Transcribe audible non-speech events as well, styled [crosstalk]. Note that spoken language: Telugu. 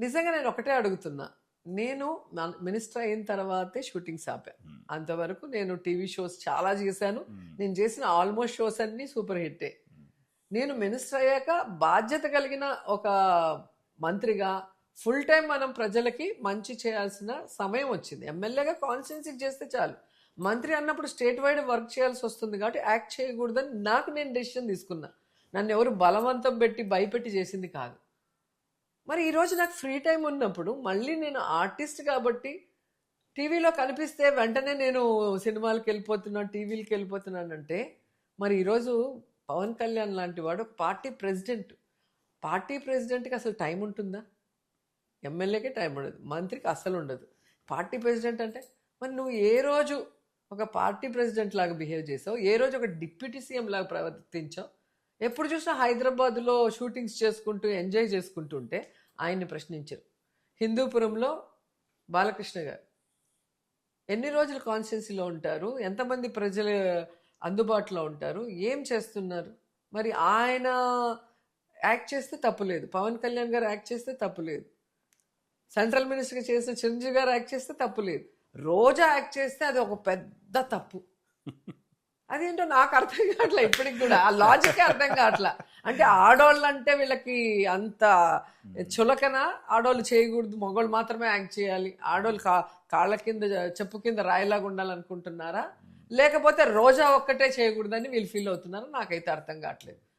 నిజంగా నేను ఒకటే అడుగుతున్నా. నేను మన- మినిస్టర్ అయిన తర్వాతే షూటింగ్స్ ఆపా అంతవరకు నేను టీవీ షోస్ చాలా చేశాను. నేను చేసిన ఆల్మోస్ట్ షోస్ అన్ని సూపర్ హిట్టే. నేను మినిస్టర్ అయ్యాక బాధ్యత కలిగిన ఒక మంత్రిగా ఫుల్ టైం మనం ప్రజలకి మంచి చేయాల్సిన సమయం వచ్చింది. ఎమ్మెల్యేగా కాన్స్టిట్యున్సీ చేస్తే చాలు. మంత్రి అన్నప్పుడు స్టేట్ వైడ్ వర్క్ చేయాల్సి వస్తుంది కాబట్టి యాక్ట్ చేయకూడదని నాకు నేను డెసిషన్ తీసుకున్నా. నన్ను ఎవరు బలవంతం పెట్టి భయపెట్టి చేసింది కాదు. మరి ఈరోజు నాకు ఫ్రీ టైం ఉన్నప్పుడు మళ్ళీ నేను ఆర్టిస్ట్ కాబట్టి టీవీలో కనిపిస్తే వెంటనే నేను సినిమాలకు వెళ్ళిపోతున్నాను టీవీలకు వెళ్ళిపోతున్నానంటే మరి ఈరోజు పవన్ కళ్యాణ్ లాంటి వాడు పార్టీ ప్రెసిడెంట్. పార్టీ ప్రెసిడెంట్కి అసలు టైం ఉంటుందా? ఎమ్మెల్యేకే టైం ఉండదు మంత్రికి అసలు ఉండదు. పార్టీ ప్రెసిడెంట్ అంటే మరి నువ్వు ఏ రోజు ఒక పార్టీ ప్రెసిడెంట్ లాగా బిహేవ్ చేసావు? ఏ రోజు ఒక డిప్యూటీ సీఎం లాగా ప్రవర్తించావు? ఎప్పుడు చూసినా హైదరాబాద్లో షూటింగ్స్ చేసుకుంటూ ఎంజాయ్ చేసుకుంటుంటే ఆయన్ని ప్రశ్నించారు. హిందూపురంలో బాలకృష్ణ గారు. ఎన్ని రోజులు కాన్స్టిట్యున్సీలో ఉంటారు? ఎంతమంది ప్రజలు అందుబాటులో ఉంటారు? ఏం చేస్తున్నారు? మరి ఆయన యాక్ట్ చేస్తే తప్పులేదు. పవన్ కళ్యాణ్ గారు యాక్ట్ చేస్తే తప్పులేదు. సెంట్రల్ మినిస్టర్గా చేసిన చిరంజీవి గారు యాక్ట్ చేస్తే తప్పులేదు. రోజా యాక్ట్ చేస్తే అది ఒక పెద్ద తప్పు. [laughs] అదేంటో నాకు అర్థం కావట్లే ఇప్పటికి కూడా. ఆ లాజిక్ అర్థం కావట్లా. అంటే ఆడవాళ్ళు అంటే వీళ్ళకి అంత చులకన ఆడవాళ్ళు చేయకూడదు. మగవాళ్ళు మాత్రమే యాక్ట్ చేయాలి. ఆడోళ్ళు కా కాళ్ళ కింద చెప్పు కింద రాయిలాగా ఉండాలనుకుంటున్నారా? లేకపోతే రోజా ఒక్కటే చేయకూడదని వీళ్ళు ఫీల్ అవుతున్నారా నాకైతే అర్థం కావట్లేదు.